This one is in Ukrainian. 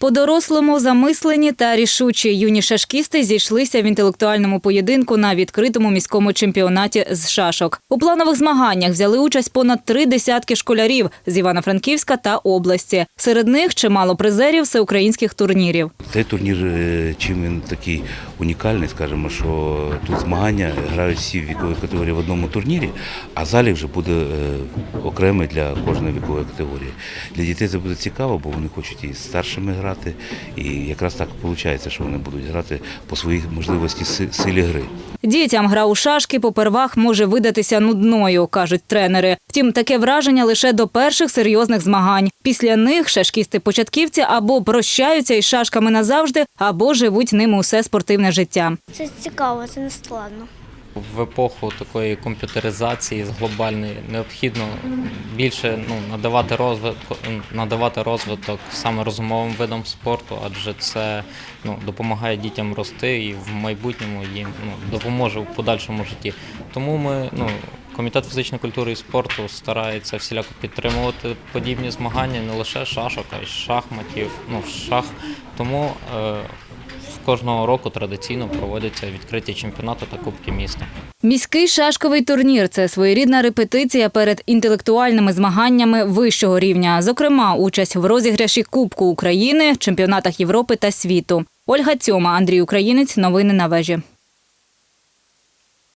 По-дорослому замислені та рішучі юні шашкісти зійшлися в інтелектуальному поєдинку на відкритому міському чемпіонаті з шашок. У планових змаганнях взяли участь понад три десятки школярів з Івано-Франківська та області. Серед них чимало призерів всеукраїнських турнірів. Цей турнір е, чим він такий унікальний, скажімо, що тут змагання грають всі вікові категорії в одному турнірі, а залі вже буде е, окремий для кожної вікової категорії. Для дітей це буде цікаво, бо вони хочуть і старшими грати, і якраз так виходить, що вони будуть грати по своїй можливості силі гри. Дітям гра у шашки попервах може видатися нудною, кажуть тренери. Втім, таке враження лише до перших серйозних змагань. Після них шашкісти-початківці або прощаються із шашками назавжди, або живуть ними усе спортивне життя. Це цікаво, це не складно. В епоху такої комп'ютеризації з глобальної необхідно більше ну, надавати розвиток, надавати розвиток саме розумовим видам спорту, адже це ну, допомагає дітям рости і в майбутньому їм ну, допоможе в подальшому житті. Тому ми, ну, комітет фізичної культури і спорту старається всіляко підтримувати подібні змагання не лише шашок, а й шахматів, ну, шах. Тому е, кожного року традиційно проводяться відкриті чемпіонати та кубки міста. Міський шашковий турнір це своєрідна репетиція перед інтелектуальними змаганнями вищого рівня, зокрема, участь в розіграші Кубку України, чемпіонатах Європи та світу. Ольга Цьома, Андрій Українець. Новини на вежі.